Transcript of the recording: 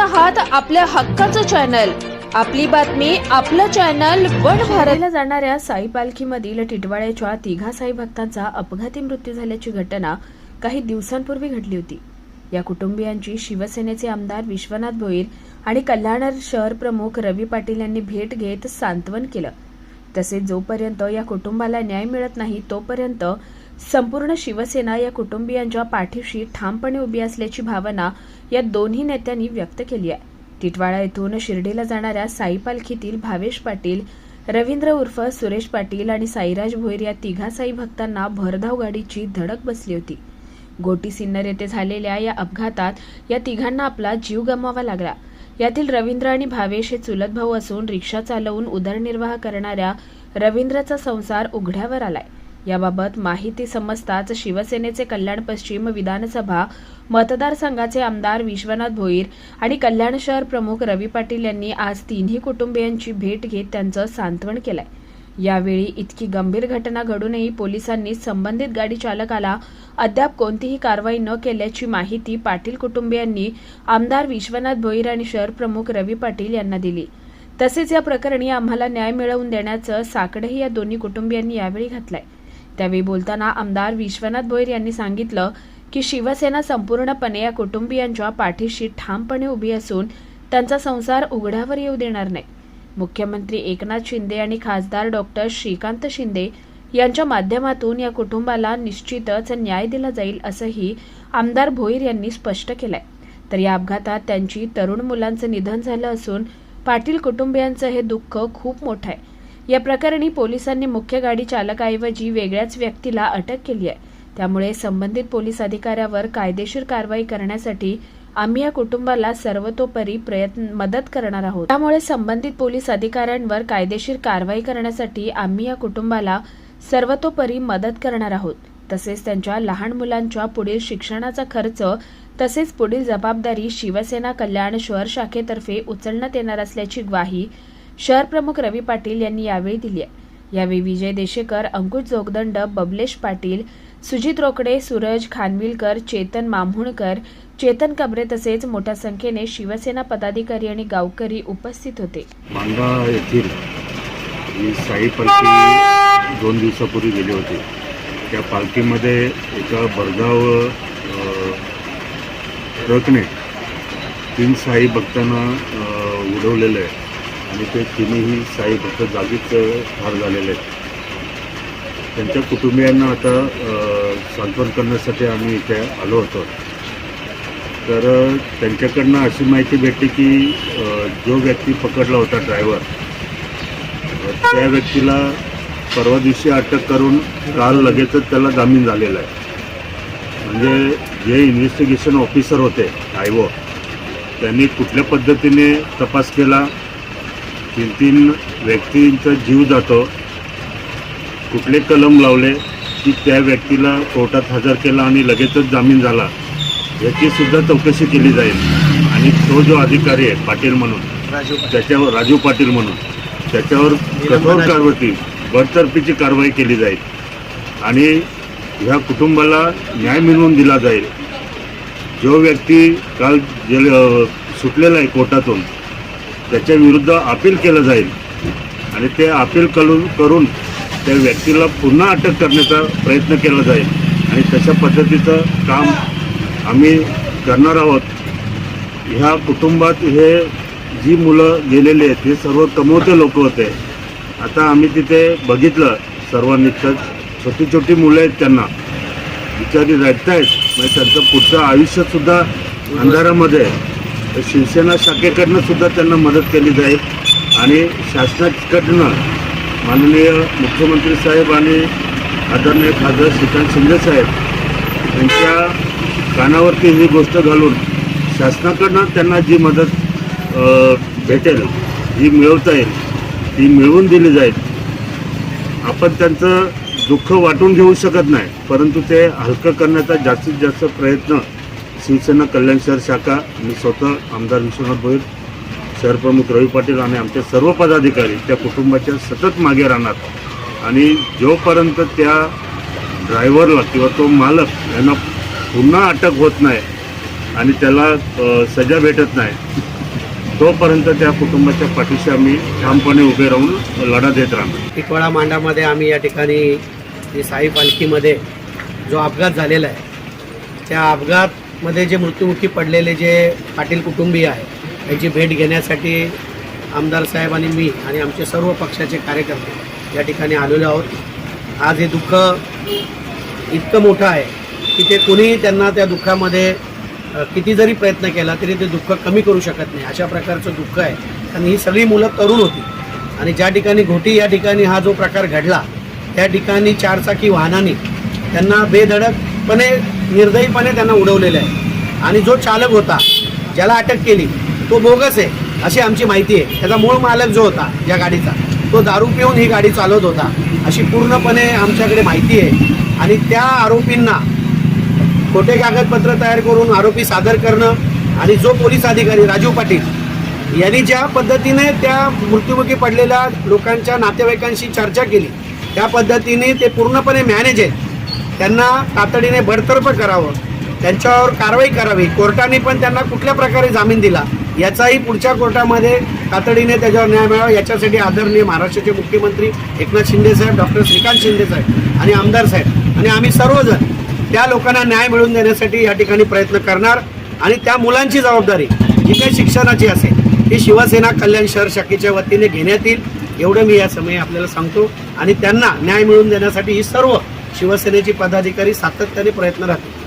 आहात आपल्या हक्काचं चॅनल. आपली बातमी आपलं चॅनल वन भारतला जाणाऱ्या साई पालखीमधील टिटवाळ्याच्या तिघा साई भक्तांचा अपघाती मृत्यू झाल्याची घटना काही दिवसांपूर्वी घडली होती. या कुटुंबियांची शिवसेनेचे आमदार विश्वनाथ भोईर आणि कल्याण शहर प्रमुख रवी पाटील यांनी भेट घेत सांत्वन केलं. तसेच जोपर्यंत या कुटुंबाला न्याय मिळत नाही तोपर्यंत संपूर्ण शिवसेना या कुटुंबियांच्या पाठीशी ठामपणे उभी असल्याची भावना या दोन्ही नेत्यांनी व्यक्त केली आहे. टिटवाळा येथून शिर्डीला जाणाऱ्या साई पालखीतील भावेश पाटील रवींद्र उर्फ सुरेश पाटील आणि साईराज भोईर या तिघा साई भक्तांना भरधाव गाडीची धडक बसली होती. गोटी सिन्नर येथे झालेल्या या अपघातात या तिघांना आपला जीव गमवावा लागला. यातील रवींद्र आणि भावेश हे चुलत भाऊ असून रिक्षा चालवून उदरनिर्वाह करणाऱ्या रवींद्रचा संसार उघड्यावर आलाय. याबाबत माहिती समजताच शिवसेनेचे कल्याण पश्चिम विधानसभा मतदारसंघाचे आमदार विश्वनाथ भोईर आणि कल्याण शहर प्रमुख रवी पाटील यांनी आज तिन्ही कुटुंबियांची भेट घेत त्यांचं सांत्वन केलंय. यावेळी इतकी गंभीर घटना घडूनही पोलिसांनी संबंधित गाडी चालकाला अद्याप कोणतीही कारवाई न केल्याची माहिती पाटील कुटुंबियांनी आमदार विश्वनाथ भोईर आणि शहर प्रमुख रवी पाटील यांना दिली. तसेच या प्रकरणी आम्हाला न्याय मिळवून देण्याचं साकडही या दोन्ही कुटुंबियांनी यावेळी घातलंय. त्यावेळी बोलताना आमदार विश्वनाथ भोईर यांनी सांगितलं की शिवसेना संपूर्णपणे या कुटुंबियांच्या पाठीशी ठामपणे उभी असून त्यांचा संसार उघड्यावर येऊ देणार नाही. मुख्यमंत्री एकनाथ शिंदे आणि खासदार डॉक्टर श्रीकांत शिंदे यांच्या माध्यमातून या कुटुंबाला निश्चितच न्याय दिला जाईल असंही आमदार भोईर यांनी स्पष्ट केलंय. तर या अपघातात त्यांची तरुण मुलांचं निधन झालं असून पाटील कुटुंबियांचं हे दुःख खूप मोठं आहे. या प्रकरणी पोलिसांनी मुख्य गाडी चालकाऐवजी वेगळ्याच व्यक्तीला अटक केली आहे. त्यामुळे संबंधित पोलीस अधिकाऱ्यावर कायदेशीर कारवाई करण्यासाठी आम्ही या कुटुंबाला सर्वतोपरी प्रयत्न मदत करणार आहोत. त्यामुळे संबंधित पोलीस अधिकाऱ्यांवर कायदेशीर कारवाई करण्यासाठी आम्ही या कुटुंबाला सर्वतोपरी मदत करणार आहोत. तसेच त्यांच्या लहान मुलांच्या पुढील शिक्षणाचा खर्च तसेच पुढील जबाबदारी शिवसेना कल्याण शहर शाखेतर्फे उचलण्यात येणार असल्याची ग्वाही शहर प्रमुख रवी पाटील यांनी यावेळी दिली आहे. यावेळी विजय देशेकर अंकुश जोगदंड बबलेश पाटील सुजित रोकडे सूरज खानविलकर चेतन मामहुणकर चेतन कबरे तसेच मोठ्या संख्येने शिवसेना पदाधिकारी आणि गावकरी उपस्थित होते. मांडा येथील साई पालखी दोन दिवसापूर्वी गेले होते. त्या पालखीमध्ये एका भरधाव ट्रकने तीन साई भक्तांना उडवलेलं आहे. आणि ते तिन्ही साई भक्त जागीच ठार झालेले आहेत. त्यांच्या कुटुंबियांना आता सांत्वन करण्यासाठी आम्ही इथे आलो होतो. तर त्यांच्याकडनं अशी माहिती भेटली की जो व्यक्ती पकडला होता ड्रायव्हर त्या व्यक्तीला परवा दिवशी अटक करून काल लगेचच त्याला जामीन झालेला आहे. म्हणजे जे इन्व्हेस्टिगेशन ऑफिसर होते आयवो त्यांनी कुठल्या पद्धतीने तपास केला? तीन तीन व्यक्तींचा जीव जातो. कुठले कलम लावले की त्या व्यक्तीला कोर्टात हजर केला आणि लगेचच जामीन झाला याची सुद्धा चौकशी केली जाईल. आणि तो जो अधिकारी आहे पाटील म्हणून त्याच्यावर राजू पाटील म्हणून त्याच्यावर कठोर कारवाई बडतर्फीची कारवाई केली जाईल. आणि ह्या कुटुंबाला न्याय मिळवून दिला जाईल. जो व्यक्ती काल जेल अ, सुटलेला आहे कोर्टातून त्याच्या विरुद्ध अपील केलं जाईल. आणि ते अपील करून करून त्या व्यक्तीला पुन्हा अटक करण्याचा प्रयत्न केला जाईल. आणि तशा पद्धतीचं काम आम्ही करणार आहोत. ह्या कुटुंबात हे जी मुलं गेलेली आहेत हे सर्व कमवते लोक होते. आता आम्ही तिथे बघितलं सर्वांनी छोटी छोटी मुलं आहेत त्यांना. बिचारी रडत आहेत म्हणजे त्यांचं पुढचं आयुष्यसुद्धा अंधारामध्ये आहे. शिवसेना शाखेकडनं सुद्धा त्यांना मदत केली जाईल. आणि शासनाकडनं माननीय मुख्यमंत्री साहेब आणि आदरणीय खासदार श्रीकांत शिंदे साहेब यांच्या कानावरती ही गोष्ट घालून शासनाकडनं त्यांना जी मदत भेटेल जी मिळवता येईल ती मिळवून दिली जाईल. आपण त्यांचं दुःख वाटून घेऊ शकत नाही परंतु ते हलकं करण्याचा जास्तीत जास्त प्रयत्न शिवसेना कल्याण शहर शाखा आणि स्वतः आमदार विश्वनाथ भोईर शहरप्रमुख रवी पाटील आणि आमचे सर्व पदाधिकारी त्या कुटुंबाच्या सतत मागे राहणार. आणि जोपर्यंत त्या ड्रायव्हरला किंवा तो मालक यांना पुन्हा अटक होत नाही आणि त्याला सजा भेटत नाही तोपर्यंत त्या कुटुंबाच्या पाठीशी आम्ही ठामपणे उभे राहून लढा देत राहणार. टिटवाळा मांडामध्ये आम्ही या ठिकाणी साई पालखीमध्ये जो अपघात झालेला आहे त्या अपघात मध्ये जे मृत्युमुखी पडलेले जे पाटील कुटुंबीय आहे त्यांची भेट घेण्यासाठी आमदार साहेब आणि मी आणि आमचे सर्व पक्षाचे कार्यकर्ते या ठिकाणी आलेलो आहोत. आज हे दुःख इतकं मोठं आहे की ते कुणीही त्यांना त्या दुःखामध्ये किती जरी प्रयत्न केला तरी ते दुःख कमी करू शकत नाही. अशा प्रकारचं दुःख आहे. कारण ही सगळी मुलं तरुण होती. आणि ज्या ठिकाणी घोटी या ठिकाणी हा जो प्रकार घडला त्या ठिकाणी चारचाकी वाहनाने त्यांना बेधडक बेधडकपणे निर्दयीपणे त्यांना उडवलेलं आहे. आणि जो चालक होता ज्याला अटक केली तो बोगस आहे अशी आमची माहिती आहे. त्याचा मूळ मालक जो होता या गाडीचा तो दारू पिऊन ही गाडी चालवत होता अशी पूर्णपणे आमच्याकडे माहिती आहे. आणि त्या आरोपींना खोटे कागदपत्र तयार करून आरोपी सादर करणं आणि जो पोलीस अधिकारी राजू पाटील यांनी ज्या पद्धतीने त्या मृत्युमुखी पडलेल्या लोकांच्या नातेवाईकांशी चर्चा केली त्या पद्धतीने ते पूर्णपणे मॅनेज आहेत. त्यांना तातडीने बडतर्फ करावं. त्यांच्यावर कारवाई करावी. कोर्टाने पण त्यांना कुठल्या प्रकारे जामीन दिला याचाही पुढच्या कोर्टामध्ये तातडीने त्याच्यावर न्याय मिळावा. याच्यासाठी आदरणीय महाराष्ट्राचे मुख्यमंत्री एकनाथ शिंदे साहेब डॉक्टर श्रीकांत शिंदे साहेब आणि आमदार साहेब आणि आम्ही सर्वजण त्या लोकांना न्याय मिळवून देण्यासाठी या ठिकाणी प्रयत्न करणार आणि त्या मुलांची जबाबदारी जी काही शिक्षणाची असेल ती शिवसेना कल्याण शहर शाखेच्या वतीने घेण्यात येईल. एवढं मी या समयी आपल्याला सांगतो आणि त्यांना न्याय मिळवून देण्यासाठी ही सर्व शिवसेनेची पदाधिकारी सातत्याने प्रयत्न राहतील.